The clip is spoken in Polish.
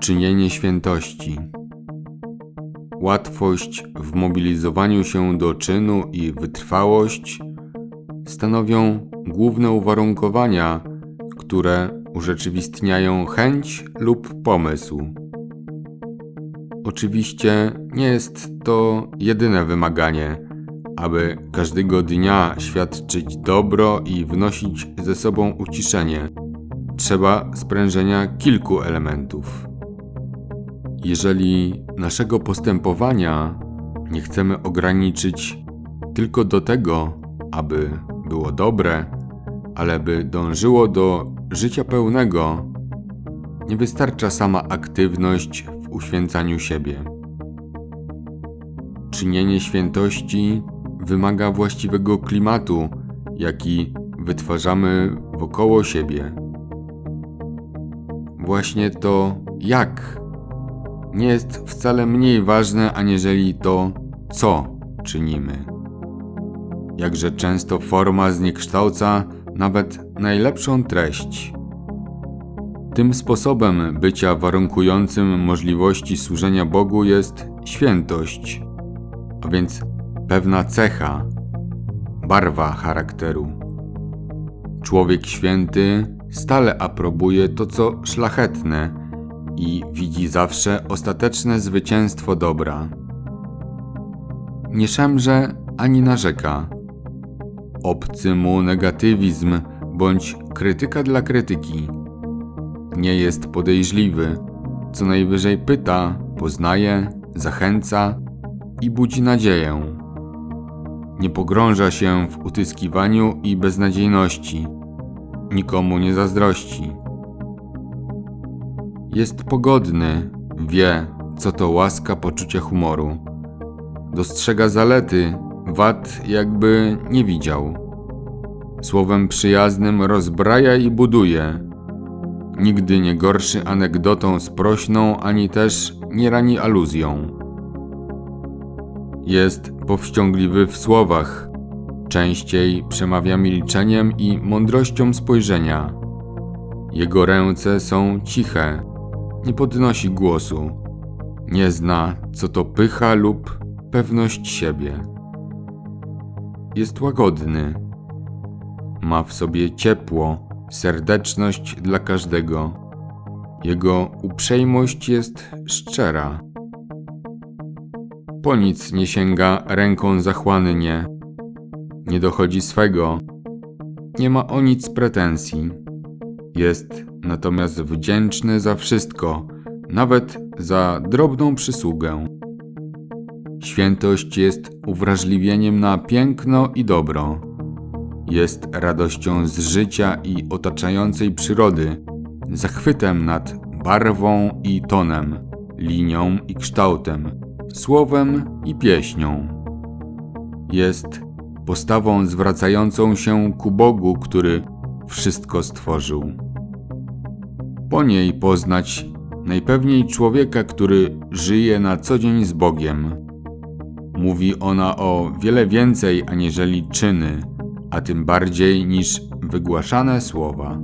Czynienie świętości. Łatwość w mobilizowaniu się do czynu i wytrwałość stanowią główne uwarunkowania, które urzeczywistniają chęć lub pomysł. Oczywiście nie jest to jedyne wymaganie, aby każdego dnia świadczyć dobro i wnosić ze sobą uciszenie. Trzeba sprężenia kilku elementów. Jeżeli naszego postępowania nie chcemy ograniczyć tylko do tego, aby było dobre, ale by dążyło do życia pełnego, nie wystarcza sama aktywność w uświęcaniu siebie. Czynienie świętości wymaga właściwego klimatu, jaki wytwarzamy wokoło siebie. Właśnie to jak nie jest wcale mniej ważne aniżeli to, co czynimy. Jakże często forma zniekształca nawet najlepszą treść. Tym sposobem bycia warunkującym możliwości służenia Bogu jest świętość, a więc pewna cecha, barwa charakteru. Człowiek święty stale aprobuje to, co szlachetne i widzi zawsze ostateczne zwycięstwo dobra. Nie szemrze ani narzeka. Obcy mu negatywizm bądź krytyka dla krytyki. Nie jest podejrzliwy, co najwyżej pyta, poznaje, zachęca i budzi nadzieję. Nie pogrąża się w utyskiwaniu i beznadziejności. Nikomu nie zazdrości. Jest pogodny, wie, co to łaska poczucia humoru. Dostrzega zalety, wad jakby nie widział. Słowem przyjaznym rozbraja i buduje. Nigdy nie gorszy anegdotą sprośną, ani też nie rani aluzją. Jest powściągliwy w słowach, częściej przemawia milczeniem i mądrością spojrzenia. Jego ręce są ciche, nie podnosi głosu, nie zna, co to pycha lub pewność siebie. Jest łagodny, ma w sobie ciepło, serdeczność dla każdego. Jego uprzejmość jest szczera. Po nic nie sięga ręką zachłannie, nie dochodzi swego, nie ma o nic pretensji. Jest natomiast wdzięczny za wszystko, nawet za drobną przysługę. Świętość jest uwrażliwieniem na piękno i dobro. Jest radością z życia i otaczającej przyrody, zachwytem nad barwą i tonem, linią i kształtem, słowem i pieśnią. Jest postawą zwracającą się ku Bogu, który wszystko stworzył. Po niej poznać najpewniej człowieka, który żyje na co dzień z Bogiem. Mówi ona o wiele więcej aniżeli czyny, a tym bardziej niż wygłaszane słowa.